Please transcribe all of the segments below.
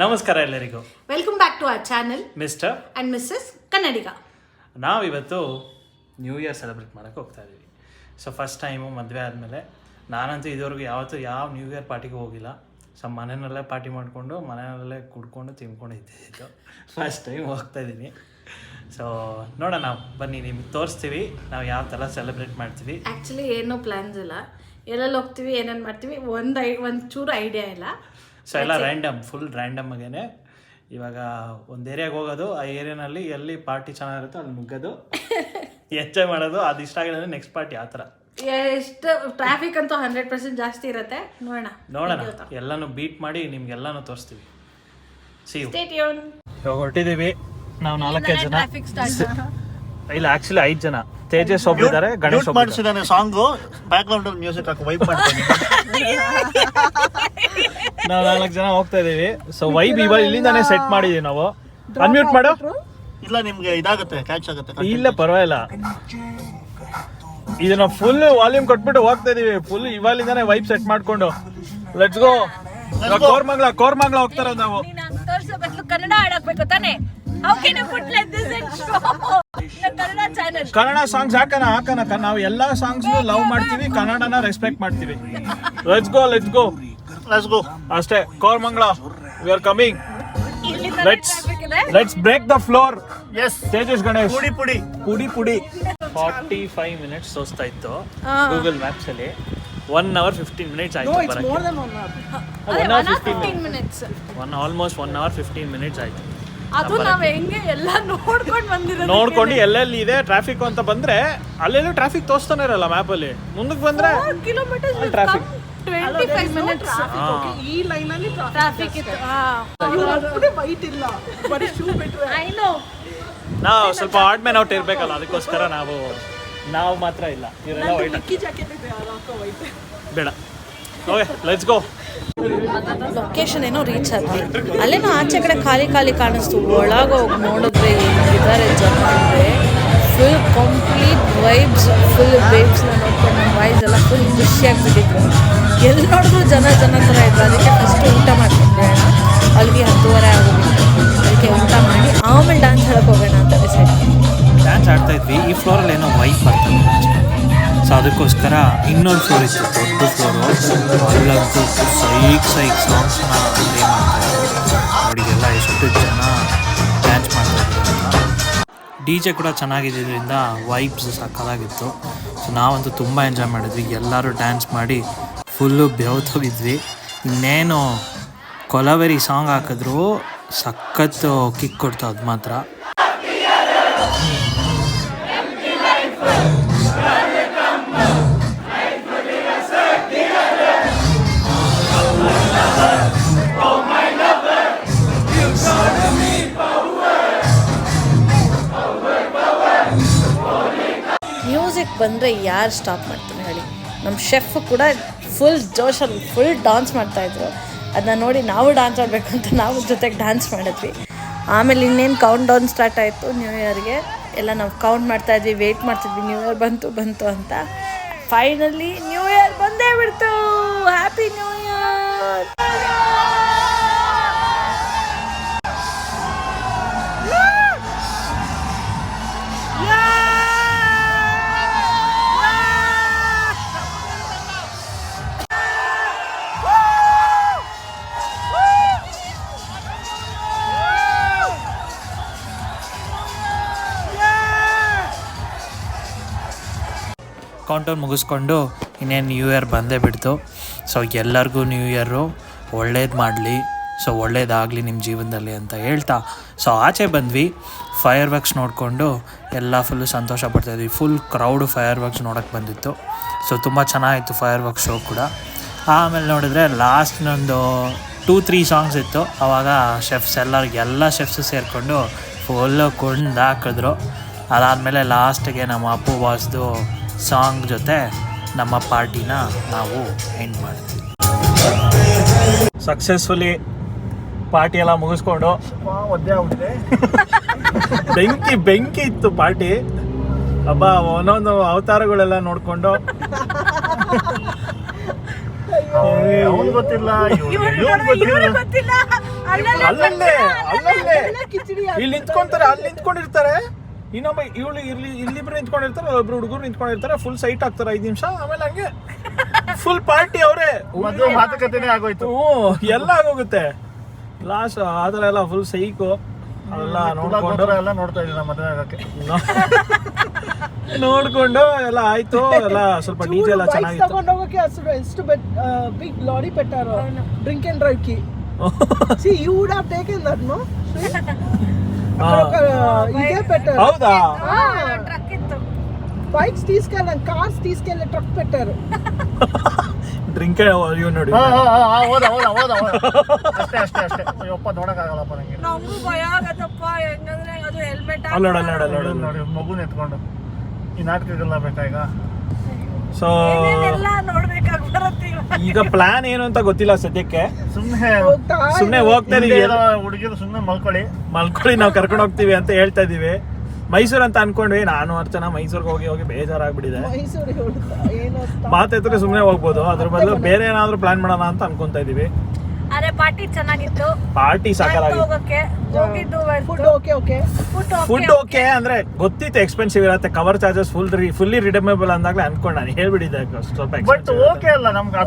ನಮಸ್ಕಾರ ಎಲ್ಲರಿಗೂ. Welcome back to our channel mister and missus Kannadiga ನಾವಿವತ್ತು ನ್ಯೂ ಇಯರ್ ಸೆಲೆಬ್ರೇಟ್ ಮಾಡೋಕ್ಕೆ ಹೋಗ್ತಾ ಇದ್ದೀವಿ ಸೊ ಫಸ್ಟ್ ಟೈಮು ಮದುವೆ ಆದಮೇಲೆ ನಾನಂತೂ ಇದುವರೆಗೂ ಯಾವತ್ತೂ ಯಾವ ನ್ಯೂ ಇಯರ್ ಪಾರ್ಟಿಗೆ ಹೋಗಿಲ್ಲ. ಸೊ ಮನೆಯಲ್ಲೇ ಪಾರ್ಟಿ ಮಾಡಿಕೊಂಡು ಮನೆಯಲ್ಲೇ ಕುಡ್ಕೊಂಡು ತಿನ್ಕೊಂಡು ಇದ್ದಿದ್ದು ಫಸ್ಟ್ ಟೈಮ್ ಹೋಗ್ತಾ ಇದ್ದೀನಿ ಸೊ ನೋಡೋಣ ಬನ್ನಿ ನಿಮ್ಗೆ ತೋರಿಸ್ತೀವಿ. ನಾವು ಯಾವ ಥರ ಸೆಲೆಬ್ರೇಟ್ ಮಾಡ್ತೀವಿ. ಆ್ಯಕ್ಚುಲಿ ಏನೂ ಪ್ಲ್ಯಾನ್ಸ್ ಇಲ್ಲ. ಎಲ್ಲೆಲ್ಲಿ ಹೋಗ್ತೀವಿ ಏನೇನು ಮಾಡ್ತೀವಿ ಒಂದು ಐ ಒಂದು ಚೂರು ಐಡಿಯಾ ಇಲ್ಲ. ಸೊ ಎಲ್ಲ ರ್ಯಾಂಡಮ್ ಫುಲ್ ರ್ಯಾಂಡಮ್ ಆಗೇನೆ. ಇವಾಗ ಒಂದು ಏರಿಯಾಗೆ ಹೋಗೋದು ಆ ಏರಿಯಾನಲ್ಲಿ ಎಲ್ಲಿ ಪಾರ್ಟಿ ಚೆನ್ನಾಗಿರುತ್ತೋ ಅಲ್ಲಿ ನುಗ್ಗೋದು. ಎಂಜಾಯ್ ಮಾಡೋದು ಅದು ಇಷ್ಟ ಆಗಿಲ್ಲ ಅಂದರೆ ನೆಕ್ಸ್ಟ್ ಪಾರ್ಟಿ ಆ ಥರ. ಎಷ್ಟು ಟ್ರಾಫಿಕ್ ಅಂತೂ ಹಂಡ್ರೆಡ್ ಪರ್ಸೆಂಟ್ ಜಾಸ್ತಿ ಇರುತ್ತೆ. ನೋಡೋಣ. ನೋಡೋಣ. ಎಲ್ಲಾನು ಬೀಟ್ ಮಾಡಿ ನಿಮ್ಗೆಲ್ಲಾನು ತೋರಿಸ್ತೀವಿ. ಸಿ ಇವಾಗ ಹೊರಟಿದ್ದೀವಿ. ನಾವು ನಾಲ್ಕೈದು ಜನ. ಟ್ರಾಫಿಕ್ ಸ್ಟಾರ್ಟ್ ಇಲ್ಲ ಆಕ್ಚುಲಿ ಐದು ಜನ. ತೇಜಸ್ ಒಬ್ಬಿದ್ದಾರೆ ಗಣೇಶ್ ಮ್ಯೂಟ್ ಮಾಡಿಸಿದಾನೆ ಸಾಂಗು ಬ್ಯಾಕ್ ಗ್ರೌಂಡ್ ಅಲ್ಲಿ ಮ್ಯೂಸಿಕ್ ಹಾಕಿ ವೈಪ್ ಮಾಡ್ತೀನಿ. ನಾವು ನಾಲ್ಕು ಜನ ಹೋಗ್ತಾ ಇದೀವಿ. ಸೊ ವೈಬ್ ಇವಾಗ ಇಲ್ಲಿಂದಾನೇ ಸೆಟ್ ಮಾಡಿದೀವಿ ನಾವು. ಅನ್ಮ್ಯೂಟ್ ಮಾಡು. ಇಲ್ಲ ನಿಮ್ಗೆ ಇದಾಗುತ್ತೆ ಕ್ಯಾಚ್ ಆಗುತ್ತೆ ಇಲ್ಲ ಪರವಾಗಿಲ್ಲ. ಇದನ್ನ ಫುಲ್ ವಾಲ್ಯೂಮ್ ಕೊಟ್ಬಿಟ್ಟು ಹೋಗ್ತಾ ಇದೀವಿ. ಫುಲ್ ಇವಾಗಿಂದಾನೆ ವೈಬ್ ಸೆಟ್ ಮಾಡ್ಕೊಂಡು. ಲೆಟ್ಸ್ ಗೋ ಕೋರ್ಮಂಗ್ಲ ಕೋರ್ಮಂಗ್ಲ ಹೋಗ್ತಾರ ನಾವು. ಕನ್ನಡ ಆಡಬೇಕು ತಾನೆ? How can you put like this in Kannada channel Kannada songs ಹಾಕನ? ಹಾಕನ ನಾವು ಎಲ್ಲಾ ಸಾಂಗ್ಸ್ ಲವ್ ಮಾಡ್ತೀವಿ ಕನ್ನಡನ ರೆಸ್ಪೆಕ್ಟ್ ಮಾಡ್ತೀವಿ. Let's go let's go let's go ಅಷ್ಟೇ Koramangala we are coming let's let's break the floor S Tejas Ganesh. ಪುಡಿ ಪುಡಿ. ಪುಡಿ ಪುಡಿ. ಫಾರ್ಟಿ ಫೈವ್ ಮಿನಿಟ್ಸ್ ತೋರಿಸ್ತಾ ಇತ್ತು ಗೂಗಲ್ ಮ್ಯಾಪ್ಸ್ ಅಲ್ಲಿ. ಒನ್ ಅವರ್ ಫಿಫ್ಟೀನ್ ಮಿನಿಟ್ಸ್ ಆಯ್ತು ಬರಕ್ಕೆ. One hour fifteen minutes one almost one hour fifteen minutes ಆಯ್ತು. ಅದು ನಾವ್ ಹೆಂಗೆ ಎಲ್ಲ ನೋಡ್ಕೊಂಡು ಬಂದಿರೋದು ನೋಡ್ಕೊಂಡು ಎಲ್ಲೆಲ್ಲಿ ಇದೆ ಟ್ರಾಫಿಕ್ ಅಂತ ಬಂದ್ರೆ ಅಲ್ಲೆಲ್ಲೂ ಟ್ರಾಫಿಕ್ ತೋರಿಸ್ತಾನೆ ಇರಲ್ಲ ಮ್ಯಾಪ್ ಅಲ್ಲಿ. ಮುಂದಕ್ಕೆ ಬಂದ್ರೆ kilometre traffic. Twenty five minutes ಈ ಲೈನ್ ಅಲ್ಲಿ ಟ್ರಾಫಿಕ್ ಇತ್ತು ವೈಟ್ ಇಲ್ಲ. ಬರೀ ಶೂ ಬಿಟ್ರೆ. ಐ ನೋ ನಾವು ಸ್ವಲ್ಪ ಆಡ್ ಮ್ಯಾನ್ ಔಟ್ ಇರ್ಬೇಕಲ್ಲ ಅದಕ್ಕೋಸ್ಕರ ನಾವು ನಾವು ಮಾತ್ರ ಇಲ್ಲ. ಇವರೆಲ್ಲ ವೈಟ್ ಬೇಡ. ಓಕೆ ಲೆಟ್ಸ್ ಗೋ ಲೊಕೇಶನ್ ಏನೋ ರೀಚ್ ಆದ್ವಿ ಅಲ್ಲೇನೋ ಆಚೆ ಕಡೆ ಖಾಲಿ ಖಾಲಿ ಕಾಣಿಸ್ತು. ಒಳಗೆ ಹೋಗಿ ನೋಡಿದ್ರೆ ಏನಿದ್ದಾರೆ ಜನ ಅಂದರೆ ಫುಲ್ ಕಂಪ್ಲೀಟ್ ವೈಬ್ಸ್ ಫುಲ್ ವೇಬ್ಸ್ನ ನೋಡ್ಕೊಂಡು ವೈಬ್ಸ್ ಎಲ್ಲ ಫುಲ್ ಖುಷಿಯಾಗ್ಬಿಟ್ಟಿದ್ರು ಎಲ್ಲಿ ನೋಡಿದ್ರು ಜನ ಜನ ಥರ ಇದ್ರು. ಅದಕ್ಕೆ ಫಸ್ಟ್ ಊಟ ಮಾಡ್ಕೊಂಡ್ರೆ ಅಲ್ಲಿಗೆ ಹತ್ತುವರೆ ಆಗೋಗಿತ್ತು ಅದಕ್ಕೆ ಊಟ ಮಾಡಿ ಆಮೇಲೆ ಡ್ಯಾನ್ಸ್ ಹೇಳಕ್ಕೆ ಹೋಗೋಣ ಅಂತ ಡಿಸೈಡ್ ಡ್ಯಾನ್ಸ್ ಆಡ್ತಾ ಇದ್ವಿ. ಈ ಫ್ಲೋರಲ್ಲಿ ಏನೋ ವೈಫ್ ಬರ್ತದೆ ಸೊ ಅದಕ್ಕೋಸ್ಕರ ಇನ್ನೊಂದು ಫ್ಲೋರ್ ಇತ್ತು, ದೊಡ್ಡ ಫ್ಲೋರು ಅಲ್ಲಂತೂ ಸೈಕ್ ಸೈಕ್ ಸಾಂಗ್ಸ್ನ ಪ್ಲೇ ಮಾಡ್ತಾರೆ ಅವರಿಗೆಲ್ಲ ಎಷ್ಟು ಜನ ಡ್ಯಾನ್ಸ್ ಮಾಡ್ತಾ ಇದ್ರು. ಡಿ ಜೆ ಕೂಡ ಚೆನ್ನಾಗಿದ್ದರಿಂದ ವೈಬ್ಸ್ ಸಕ್ಕದಾಗಿತ್ತು. ಸೊ ನಾವಂತೂ ತುಂಬ ಎಂಜಾಯ್ ಮಾಡಿದ್ವಿ. ಎಲ್ಲರೂ ಡ್ಯಾನ್ಸ್ ಮಾಡಿ ಫುಲ್ಲು ಬೆವ್ತೋಗಿದ್ವಿ. ಇನ್ನೇನು ಕೊಲವೆರಿ ಸಾಂಗ್ ಹಾಕಿದ್ರು ಸಖತ್ತು ಕಿಕ್ ಕೊಡ್ತು ಅದು ಮಾತ್ರ. ಬಂದರೆ ಯಾರು ಸ್ಟಾಪ್ ಮಾಡ್ತಾರೆ ಹೇಳಿ. ನಮ್ಮ ಶೆಫ್ ಕೂಡ ಫುಲ್ ಜೋಶಲ್ಲಿ ಫುಲ್ ಡಾನ್ಸ್ ಮಾಡ್ತಾಯಿದ್ರು ಅದನ್ನ ನೋಡಿ ನಾವು ಡಾನ್ಸ್ ಆಡಬೇಕು ಅಂತ ನಾವು ಜೊತೆಗೆ ಡಾನ್ಸ್ ಮಾಡಿದ್ವಿ. ಆಮೇಲೆ ಇನ್ನೇನು ಕೌಂಟ್ ಡೌನ್ ಸ್ಟಾರ್ಟ್ ಆಯಿತು ನ್ಯೂ ಇಯರ್ಗೆ ಎಲ್ಲ ನಾವು ಕೌಂಟ್ ಮಾಡ್ತಾಯಿದ್ವಿ ವೆಯ್ಟ್ ಮಾಡ್ತಿದ್ವಿ ನ್ಯೂ ಇಯರ್ ಬಂತು ಬಂತು ಅಂತ. ಫೈನಲಿ ನ್ಯೂ ಇಯರ್ ಬಂದೇ ಬಿಡ್ತು. ಹ್ಯಾಪಿ ನ್ಯೂ ಇಯರ್ ಕೌಂಟೌನ್ ಮುಗಿಸ್ಕೊಂಡು ಇನ್ನೇನು ನ್ಯೂ ಇಯರ್ ಬಂದೇ ಬಿಡ್ತು. ಸೊ ಎಲ್ಲರಿಗೂ ನ್ಯೂ ಇಯರು ಒಳ್ಳೇದು ಮಾಡಲಿ. ಸೊ ಒಳ್ಳೇದಾಗಲಿ ನಿಮ್ಮ ಜೀವನದಲ್ಲಿ ಅಂತ ಹೇಳ್ತಾ. ಸೊ ಆಚೆ ಬಂದ್ವಿ. ಫೈರ್ ವರ್ಕ್ಸ್ ನೋಡಿಕೊಂಡು ಎಲ್ಲ ಫುಲ್ಲು ಸಂತೋಷ ಪಡ್ತಾಯಿದ್ವಿ ಫುಲ್ ಕ್ರೌಡ್ ಫೈರ್ ವರ್ಕ್ಸ್ ನೋಡೋಕ್ಕೆ ಬಂದಿತ್ತು. ಸೊ ತುಂಬ ಚೆನ್ನಾಗಿತ್ತು ಫೈರ್ ವರ್ಕ್ ಶೋ ಕೂಡ. ಆಮೇಲೆ ನೋಡಿದ್ರೆ ಲಾಸ್ಟ್ನೊಂದು ಟೂ ತ್ರೀ ಸಾಂಗ್ಸ್ ಇತ್ತು. ಆವಾಗ ಶೆಫ್ಸ್ ಎಲ್ಲರಿಗೆ ಎಲ್ಲ ಶೆಫ್ಸು ಸೇರಿಕೊಂಡು ಫುಲ್ಲು ಕುಂಡು ಹಾಕಿದ್ರು. ಅದಾದಮೇಲೆ ಲಾಸ್ಟಿಗೆ ನಮ್ಮ ಅಪ್ಪು ಬಾಸ್ದು ಸಾಂಗ್ ಜೊತೆ ನಮ್ಮ ಪಾರ್ಟಿನ ನಾವು ಎಂಡ್ ಮಾಡ್ತೀವಿ. ಸಕ್ಸಸ್ಫುಲಿ ಪಾರ್ಟಿ ಎಲ್ಲ ಮುಗಿಸ್ಕೊಂಡು. ಬೆಂಕಿ ಬೆಂಕಿ ಇತ್ತು ಪಾರ್ಟಿ. ಹಬ್ಬ ಒಂದೊಂದು ಅವತಾರಗಳೆಲ್ಲ ನೋಡ್ಕೊಂಡು. ಅವನು ಗೊತ್ತಿಲ್ಲ ಅಲ್ಲಲ್ಲೇ ಅಲ್ಲಲ್ಲೇ ಕಿಚಡಿ ಇಲ್ಲಿ ನಿಂತ್ಕೊಂತಾರೆ ಅಲ್ಲಿ ನಿಂತ್ಕೊಂಡಿರ್ತಾರೆ. ಇನ್ನೊಬ್ಬ ಇವಳು ಇಲ್ಲಿ ಇಲ್ಲಿಬ್ರು ನಿಂತ್ಕೊಂಡಿರ್ತಾರೆ ಒಬ್ರು ಹುಡುಗರು ನಿಂತ್ಕೊಂಡಿರ್ತಾರೆ ಫುಲ್ ಸೈಟ್ ಆಗ್ತಾರೆ ಐದು ನಿಮಿಷ. ಆಮೇಲೆ ಹಂಗೆ ಫುಲ್ ಪಾರ್ಟಿ ಅವರೇ. ಮದುವೆ ಮಾತುಕತೆನೇ ಆಗೋಯ್ತು. ಹ್ಞೂ ಎಲ್ಲ ಆಗೋಗುತ್ತೆ. ಲಾಸ್ಟ್ ಆತರ ಎಲ್ಲ ಫುಲ್ ಸೈಕು ಎಲ್ಲ ನೋಡ್ಕೊಂಡು ಎಲ್ಲ ನೋಡ್ತಾ ಇದ್ದೀವಿ ನಮ್ಮ ಮದುವೆ ಆಗಕ್ಕೆ? ನೋಡ್ಕೊಂಡು ಎಲ್ಲ ಆಯ್ತು ಎಲ್ಲ ಸ್ವಲ್ಪ ಡೀಟೇಲ್ ಜೆ ಎಲ್ಲ ಚೆನ್ನಾಗಿತ್ತು. ತಗೊಂಡು ಹೋಗಕ್ಕೆ ಅಷ್ಟು ಎಷ್ಟು ಬಿಗ್ ಲಾರಿ ಪೆಟ್ಟಾರು drink and drive Ki see you would have taken that no ಇದೇ పెట్టారు ಹೌದಾ ಟ್ರಕ್ ಇತ್ತು బైక్స్ తీసుకెళ్ళాను కార్స్ తీసుకెళ్ళి ట్రక్ పెట్టారు ಡ್ರಿಂಕ್ ಇವ್ ನೋಡಿ ಹಾ ಹಾ ಹಾ ಹೋದ ಹೋದ ಹೋದ ಹೋದ ಅಷ್ಟೇ ಅಷ್ಟೇ ಅಷ್ಟೇ ಅಯ್ಯಪ್ಪ ನೋಡಕ್ಕಾಗಲ್ಲಪ್ಪ ನಂಗೆ ನಮಗೂ ಭಯ ಆಗತ್ತಪ್ಪ ಹೆಂಗಂದ್ರೆ ಅದು ಹೆಲ್ಮೆಟ್ ಅಲ್ಲೋಡ ಅಲ್ಲೋಡ ಅಲ್ಲೋಡ ನೋಡಿ ಮಗುನ ಎತ್ಕೊಂಡು ಈ ನಾಟಕಗಳೆಲ್ಲ ಬೇಕಾ ಈಗ ಸೊ ಈಗ ಪ್ಲಾನ್ ಏನು ಅಂತ ಗೊತ್ತಿಲ್ಲ ಸದ್ಯಕ್ಕೆ. ಸುಮ್ಮನೆ ಸುಮ್ಮನೆ ಸುಮ್ನೆ ಹೋಗ್ತಾ ಇದೀವಿ. ಹುಡುಗಿರು ಸುಮ್ಮನೆ ಮಲ್ಕೊಳ್ಳಿ. ಮಲ್ಕೊಳ್ಳಿ ನಾವು ಕರ್ಕೊಂಡು ಹೋಗ್ತೀವಿ ಅಂತ ಹೇಳ್ತಾ ಇದೀವಿ. ಮೈಸೂರು ಅಂತ ಅನ್ಕೊಂಡ್ವಿ. ನಾನು ಅರ್ಚನ ಮೈಸೂರಿಗೆ ಹೋಗಿ ಹೋಗಿ ಬೇಜಾರಾಗ್ಬಿಟ್ಟಿದೆ. ಮೈಸೂರಿಗೆ ಹೋಗ್ತಾ ಏನೋ ಮಾತಾಡಿದ್ರೆ ಸುಮ್ಮನೆ ಹೋಗ್ಬೋದು. ಅದ್ರ ಬದಲು ಬೇರೆ ಏನಾದ್ರು ಪ್ಲಾನ್ ಮಾಡೋಣ ಅಂತ ಅನ್ಕೊಂತ ಇದೀವಿ. ಪಾರ್ಟಿ ಚೆನ್ನಾಗಿತ್ತು. ಪಾರ್ಟಿ ಸಾಕಾಗಿ ಹೋಗಕ್ಕೆ ಹೋಗಿದ್ದು food okay okay food okay ಅಂದ್ರೆ ಗೊತ್ತಿತ್ತು ಎಕ್ಸ್ಪೆನ್ಸಿವ್ ಇರುತ್ತೆ cover charges full fully redeemable ಅಂದಾಗ್ಲೇ ಅನ್ಕೊಂಡ್ ನಾನು ಹೇಳ್ಬಿಟ್ಟಿದ್ದೆ ಸ್ವಲ್ಪ ಬಟ್ ಓಕೆ ಅಲ್ಲ ನಮ್ಗೆ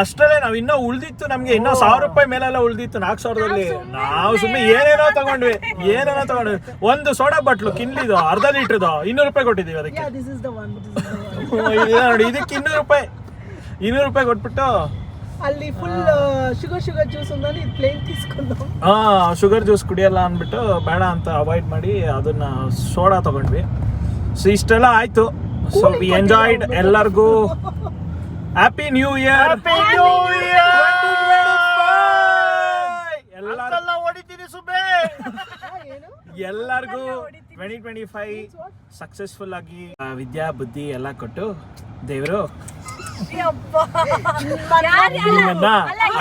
ಅಷ್ಟರಲ್ಲೇ ನಾವ್ ಇನ್ನೂ ಉಳ್ದಿತ್ತು ನಮ್ಗೆ ಇನ್ನೂ ಸಾವಿರ ರೂಪಾಯಿ ಮೇಲೆಲ್ಲ ಉಳಿದಿತ್ತು ನಾಲ್ಕು ಸಾವಿರದಲ್ಲಿ. ನಾವು ಸುಮ್ಮನೆ ಏನೇನೋ ತಗೊಂಡ್ವಿ ಏನೇನೋ ತಗೊಂಡ್ವಿ. ಒಂದು ಸೋಡಾ ಬಟ್ಲು ಕಿನ್ಲಿದು ಅರ್ಧ ಲೀಟ್ರದು ಇನ್ನೂರು ರೂಪಾಯಿ ಕೊಟ್ಟಿದ್ದೀವಿ ಅದಕ್ಕೆ. Yeah this is the one ಇದೆ ನೋಡಿ ಇದಕ್ಕೆ ಇನ್ನೂರು ರೂಪಾಯಿ ಇನ್ನೂರು ರೂಪಾಯಿ ಕೊಟ್ಬಿಟ್ಟು ಅಲ್ಲಿ ಫುಲ್ ಶುಗರ್ ಶುಗರ್ ಜ್ಯೂಸ್ ಅಂದಲ್ಲಿ ಪ್ಲೇನ್ ತಿಸ್ಕೊಂಡು ಆ ಶುಗರ್ ಜ್ಯೂಸ್ ಕುಡಿಯಲ್ಲ ಅಂದ್ಬಿಟ್ಟು ಬೇಡ ಅಂತ ಅವಾಯ್ಡ್ ಮಾಡಿ ಅದನ್ನ ಸೋಡಾ ತಗೊಂಡ್ವಿ. ಸೊ ಇಷ್ಟೆಲ್ಲ ಆಯ್ತು. ಸೊ ವಿ ಎಂಜಾಯ್ಡ್ ಎಲ್ಲರಿಗೂ. ಹ್ಯಾಪಿ ನ್ಯೂ ಇಯರ್ ಎಲ್ಲರಿಗೂ. ಟ್ವೆಂಟಿ ಟ್ವೆಂಟಿ ಫೈವ್ ಸಕ್ಸಸ್ಫುಲ್ ಆಗಿ ವಿದ್ಯಾ ಬುದ್ಧಿ ಎಲ್ಲ ಕೊಟ್ಟು ದೇವರು ನಿಮ್ಮನ್ನ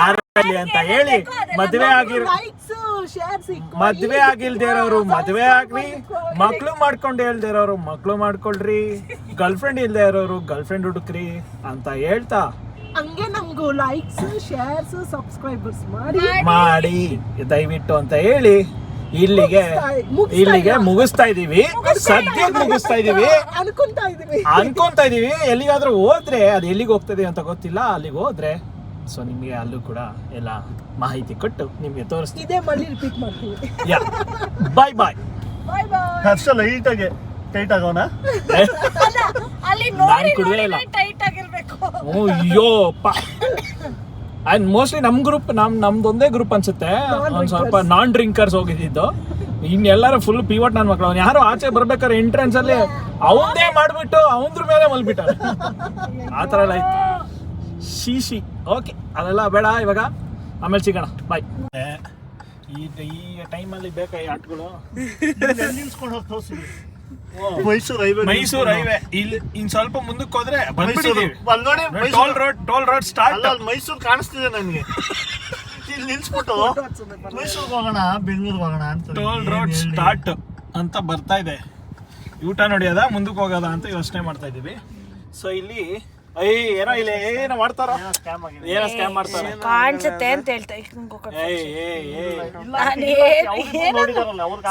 ಆರೈಸ್ಲಿ ಅಂತ ಹೇಳಿ ಮದುವೆ ಆಗಿರ್ ಮದ್ವೆ ಆಗಿಲ್ದೇ ಇರೋರು ಮದ್ವೆ ಆಗ್ರಿ. ಮಕ್ಳು ಮಾಡ್ಕೊಂಡು ಹೇಳ್ದೆ ಇರೋರು ಮಕ್ಳು ಮಾಡ್ಕೊಳ್ರಿ. ಗರ್ಲ್ ಫ್ರೆಂಡ್ ಇಲ್ದೇ ಇರೋರು ಗರ್ಲ್ ಫ್ರೆಂಡ್ ಹುಡುಕ್ರಿ ಅಂತ ಹೇಳ್ತಾ. ಹಂಗೆ ನಮಗೂ ಲೈಕ್ಸ್ ಶೇರ್ಸ್ ಸಬ್ಸ್ಕ್ರೈಬರ್ಸ್ ಮಾಡಿ. ಮಾಡಿ. ದಯವಿಟ್ಟು ಅಂತ ಹೇಳಿ. ಇಲ್ಲಿಗೆ ಇಲ್ಲಿಗೆ ಮುಗಿಸ್ತಾ ಇದೀವಿ ಸದ್ಯಕ್ಕೆ ಮುಗಿಸ್ತಾ ಇದೀವಿ ಅನ್ಕೊಂತಾ ಇದೀವಿ ಅನ್ಕೊಂತಾ ಇದೀವಿ ಎಲ್ಲಿಗಾದ್ರೂ ಹೋದ್ರೆ ಅದು ಎಲ್ಲಿಗೆ ಹೋಗ್ತದೆ ಅಂತ ಗೊತ್ತಿಲ್ಲ. ಅಲ್ಲಿಗೆ ಹೋದ್ರೆ ಸೊ ನಿಮ್ಗೆ ಅಲ್ಲೂ ಕೂಡ ಎಲ್ಲ ಮಾಹಿತಿ ಕೊಟ್ಟು ನಿಮ್ಗೆ ತೋರಿಸ್ತೀವಿ ಇದೇ ಮళ్ళీ ರಿಪೀಟ್ ಮಾಡ್ತೀವಿ. ಯಾ. ಬಾಯ್ ಬಾಯ್ ಬಾಯ್ ಬಾಯ್ ಹರ್ಷ ಲೈಟಾಗೆ ಟೈಟ್ ಆಗೋಣ ಅಲ್ಲಿ ನೋಡಿ. ಟೈಟ್ ಆಗಿರ್ಬೇಕು. ಅಂಡ್ ಮೋಸ್ಟ್ಲಿ ನಮ್ ಗ್ರೂಪ್ ನಮ್ ನಮ್ದೊಂದೇ ಗ್ರೂಪ್ ಅನ್ಸುತ್ತೆ. ಒಂದ್ ಸ್ವಲ್ಪ ನಾನ್ ಡ್ರಿಂಕರ್ಸ್ ಹೋಗಿದ್ದು. ಇನ್ನೆಲ್ಲರೂ ಫುಲ್ ಪಿವಟ್ ನನ್ ಮಕ್ಳು. ಅವ್ನು ಯಾರು ಆಚೆ ಬರ್ಬೇಕಾದ್ರೆ ಎಂಟ್ರೆನ್ಸ್ ಅಲ್ಲಿ ಅವಂದೇ ಮಾಡ್ಬಿಟ್ಟು ಅವಂದ್ರ ಮೇಲೆ ಮಲ್ಬಿಟ್ಟ ಆ ಥರ ಎಲ್ಲ ಇತ್ತು. ಶೀಶಿ. ಓಕೆ ಅದೆಲ್ಲ ಬೇಡ ಇವಾಗ. ಆಮೇಲೆ ಸಿಗೋಣ. ಬಾಯ್ ಈ ಈ ಟೈಮಲ್ಲಿ ಬೇಕಾ ಈ ಆಟಗಳು? ನಿಲ್ಸ್ಕೊಂಡು ಹೋಗಿ ತೋರಿಸಿ ಮೈಸೂರು ಹೈವೇ ಮೈಸೂರು ಹೈವೇ ಇಲ್ಲಿ ಇನ್ ಸ್ವಲ್ಪ ಮುಂದಕ್ಕೆ ಹೋದ್ರೆ ಮೈಸೂರು ಅಲ್ಲಿ ನೋಡಿ toll road toll road start ಅಲ್ಲ ಮೈಸೂರು ಕಾಣಿಸ್ತಿದೆ ನನಗೆ. ಇಲ್ಲಿ ನಿಲ್ಸ್ಬಿಟ್ಟು ಮೈಸೂರಿಗೆ ಹೋಗೋಣ ಬೆಂಗಳೂರಿಗೆ ಹೋಗೋಣ ಅಂತ ಟೋಲ್ ರೋಡ್ ಸ್ಟಾರ್ಟ್ ಅಂತ ಬರ್ತಾ ಇದೆ. ಊಟ ನೋಡಿಯದ ಮುಂದಕ್ಕೆ ಹೋಗೋದ ಅಂತ ಯೋಚನೆ ಮಾಡ್ತಾ ಇದೀವಿ ಸೊ ಇಲ್ಲಿ ಐ ಏನೋ ಇಲ್ಲಿ ಏನೋ ಮಾಡ್ತಾರ? ಏನೋ scam ಆಗಿದೆ. ಏನೋ ಸ್ಕ್ಯಾಮ್ ಮಾಡ್ತಾರೆ? ಕಾಣಿಸುತ್ತೆ ಅಂತ ಹೇಳ್ತಾ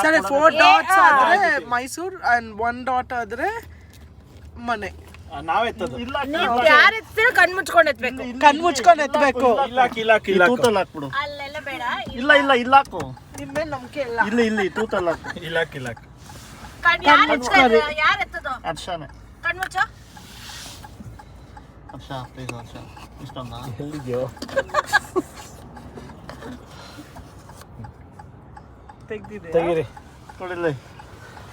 ಸರಿ ಫೋರ್ ಡಾಟ್ಸ್ ಆದ್ರೆ ಮೈಸೂರ್ ಅಂಡ್ ಒನ್ ಡಾಟ್ ಆದ್ರೆ ಮನೆ. ಇಲ್ಲ ಕಣ್ ಮುಚ್ಕೊಂಡು ಎತ್ಬೇಕು. ಕಣ್ ಮುಚ್ಕೊಂಡ್ ಎತ್ಬೇಕು. ಇಲ್ಲ ಇಲ್ಲ ಇಲ್ಲ ಇಲ್ಲ ಇಲ್ಲ. ಇಲ್ಲ ಹಾಕು ಇಲ್ಲ. ಇಲ್ಲ ಇಲ್ಲ ಇಲ್ಲಿ ಇಲ್ಲಿ ಹಾಕು. ಇಲ್ಲ ಕಣ್ ಯಾರು ಎತ್ತದು? ಕಣ್ ಮುಚ್ಚೋ. ಹರ್ಷ ಪ್ಲೀಸ್ ಹರ್ಷ ಇಷ್ಟೊಂದ? ಎಲ್ಲಿದ್ಯೋ? ತೆಗ್ದಿದೆ ತೆಗೀರಿ. ಕೊಡಿಲ್ಲ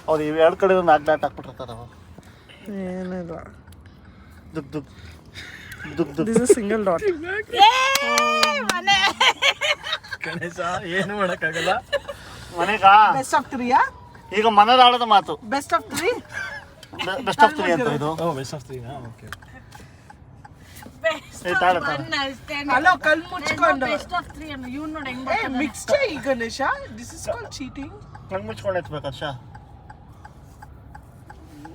ಅವ್ರು ಇವ್ ಎರಡು ಕಡೆ ನಾಲ್ಕು ಡಾಟ್ ಹಾಕ್ಬಿಟ್ಟಿರ್ತಾರೆ ಅವ ಏನಿಲ್ಲ. ದುಗ್ ದುಗ್ ದುಗ್ ದುಗ್ this is single dot Ganesha ಏನು ಮಾಡೋಕ್ಕಾಗಲ್ಲ? ಮನೆಗಾ? ಬೆಸ್ಟ್ ಆಫ್ ತ್ರೀಯಾ ಈಗ ಮನದಾಳದ ಮಾತು. Best of three best of three ಅಂತ ಇದು. ಓ ಬೆಸ್ಟ್ ಆಫ್ ತ್ರೀನಾ ಓಕೆ. ಏ, ತಾಳ, ತಾಳ. ಅಲೋ ಕಣ್ ಮುಚ್ಕೊಂಡು ಬೆಸ್ಟ್ ಆಫ್ ತ್ರೀ ಅನ್ನು ಇವ್ನು ನೋಡಿ ಹೆಂಗ್ ಏ mix ಚೆಯ್ Ganesha this is call cheating ಕಣ್ಣು ಮುಚ್ಕೊಂಡು ಎತ್ಬೇಕು ಹರ್ಷ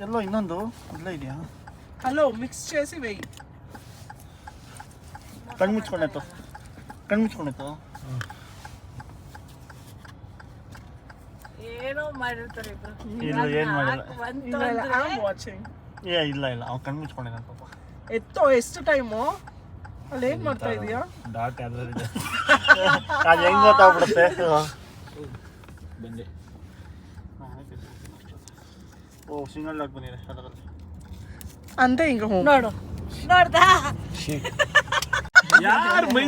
ಎಲ್ಲೋ ಇನ್ನೊಂದು ಇಲ್ಲೇ ಇದೆಯಾ ಹಲೋ ಮಿಕ್ಸ್ చేసి వెయ్యి ಕಣ್ಣು ಮುಚ್ಕೊಂಡು ಎತ್ತು ಕಣ್ಣು ಮುಚ್ಕೊಂಡು ಎತ್ತು ಏನೋ ಮಾಡಿರ್ತಾರೆ ಇಬ್ರು ಇಲ್ಲ ಏನು ಮಾಡಿಲ್ಲ ಬಂತು ಐ ಆಮ್ ವಾಚಿಂಗ್ ಏ ಇಲ್ಲ ಇಲ್ಲ ಅವ್ನು ಕಣ್ಣು ಮುಚ್ಕೊಂಡಿದ್ದಾನೆ ಪಾಪ ಎತ್ತೋ ಎಷ್ಟು ಟೈಮು ಅಲ್ಲಿ ಏನ್ ಮಾಡ್ತಾ ಇದೀಯಾ? ಡಾಕ್ ಅದು ಹೆಂಗ್ ಗೊತ್ತಾಗ್ಬಿಡುತ್ತೆ? ಬಂದೆ. ಓ ಸಿಂಗಲ್ ಡಾಕ್ ಬಂದಿದೆ ಅದರಲ್ಲಿ. ಅಂತ ಹಿಂಗ ಹೋಗ್ ನೋಡು. ನೋಡ್ದಾ? ಯಾರು ಮೈ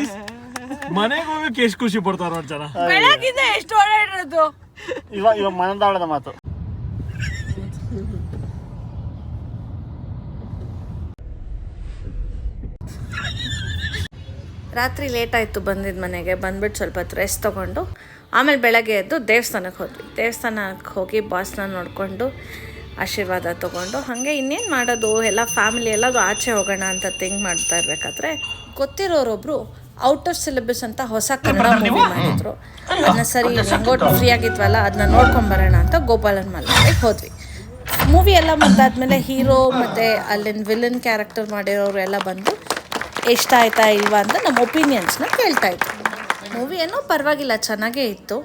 ಮನೆಗೆ ಹೋಗಕ್ಕೆ ಎಷ್ಟು ಖುಷಿ ಪಡ್ತಾರ ನೋಡಿ ಜನ ಬೆಳಗಿಂದ ಎಷ್ಟು ಓಡಾಡಿರೋದು ಇವಾಗ ಇವಾಗ ಮನದಾಳದ ಮಾತು. ರಾತ್ರಿ ಲೇಟ್ ಆಯಿತು ಬಂದಿದ್ದ ಮನೆಗೆ ಬಂದ್ಬಿಟ್ಟು ಸ್ವಲ್ಪ ಹೊತ್ತು ರೆಸ್ಟ್ ತೊಗೊಂಡು ಆಮೇಲೆ ಬೆಳಗ್ಗೆ ಎದ್ದು ದೇವಸ್ಥಾನಕ್ಕೆ ಹೋದ್ವಿ. ದೇವಸ್ಥಾನಕ್ಕೆ ಹೋಗಿ ಬಾಸ್ನ ನೋಡಿಕೊಂಡು ಆಶೀರ್ವಾದ ತೊಗೊಂಡು ಹಾಗೆ ಇನ್ನೇನು ಮಾಡೋದು ಎಲ್ಲ ಫ್ಯಾಮಿಲಿ ಎಲ್ಲದು ಆಚೆ ಹೋಗೋಣ ಅಂತ ಥಿಂಕ್ ಮಾಡ್ತಾ ಇರಬೇಕಾದ್ರೆ ಗೊತ್ತಿರೋರೊಬ್ಬರು ಔಟ್ ಆಫ್ ಸಿಲೆಬಸ್ ಅಂತ ಹೊಸ ಕನ್ನಡ ಮೂವಿ ಮಾಡಿದ್ರು. ಅದನ್ನ ಸರಿ ಹೆಂಗೋ ಫ್ರೀ ಆಗಿದ್ವಲ್ಲ ಅದನ್ನ ನೋಡ್ಕೊಂಬರೋಣ ಅಂತ ಗೋಪಾಲನ್ ಮಲ್ಲಿಗೆ ಹೋದ್ವಿ. ಮೂವಿ ಎಲ್ಲ ಮುಗ್ದಾದ್ಮೇಲೆ ಹೀರೋ ಮತ್ತು ಅಲ್ಲಿನ ವಿಲನ್ ಕ್ಯಾರೆಕ್ಟರ್ ಮಾಡಿರೋರು ಎಲ್ಲ ಬಂದು ಇಷ್ಟ ಆಯ್ತಾ ಇಲ್ವಾ ಅಂತ ನಮ್ಮ ಒಪಿನಿಯನ್ಸ್ನ ಕೇಳ್ತಾ ಇತ್ತು ಮೂವಿ ಏನೋ ಪರವಾಗಿಲ್ಲ, ಚೆನ್ನಾಗೇ ಇತ್ತು.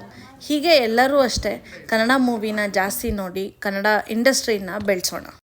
ಹೀಗೆ ಎಲ್ಲರೂ ಅಷ್ಟೇ ಕನ್ನಡ ಮೂವಿನ ಜಾಸ್ತಿ ನೋಡಿ ಕನ್ನಡ ಇಂಡಸ್ಟ್ರಿನ ಬೆಳೆಸೋಣ.